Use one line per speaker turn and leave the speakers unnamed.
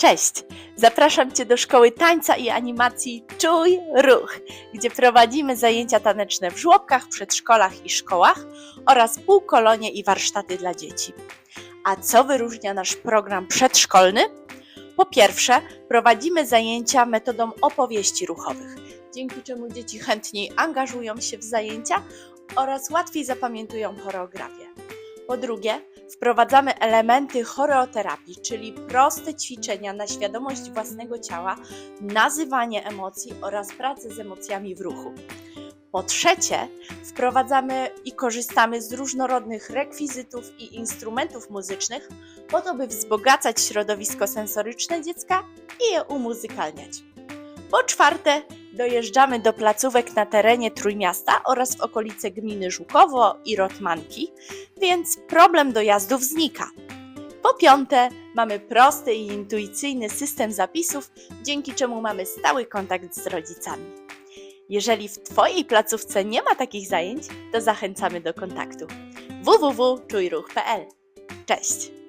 Cześć! Zapraszam Cię do szkoły tańca i animacji Czuj Ruch, gdzie prowadzimy zajęcia taneczne w żłobkach, przedszkolach i szkołach oraz półkolonie i warsztaty dla dzieci. A co wyróżnia nasz program przedszkolny? Po pierwsze, prowadzimy zajęcia metodą opowieści ruchowych, dzięki czemu dzieci chętniej angażują się w zajęcia oraz łatwiej zapamiętują choreografię. Po drugie, wprowadzamy elementy choreoterapii, czyli proste ćwiczenia na świadomość własnego ciała, nazywanie emocji oraz pracę z emocjami w ruchu. Po trzecie, wprowadzamy i korzystamy z różnorodnych rekwizytów i instrumentów muzycznych, po to, by wzbogacać środowisko sensoryczne dziecka i je umuzykalniać. Po czwarte, dojeżdżamy do placówek na terenie Trójmiasta oraz w okolice gminy Żukowo i Rotmanki, więc problem dojazdów znika. Po piąte, mamy prosty i intuicyjny system zapisów, dzięki czemu mamy stały kontakt z rodzicami. Jeżeli w Twojej placówce nie ma takich zajęć, to zachęcamy do kontaktu www.czujruch.pl. Cześć!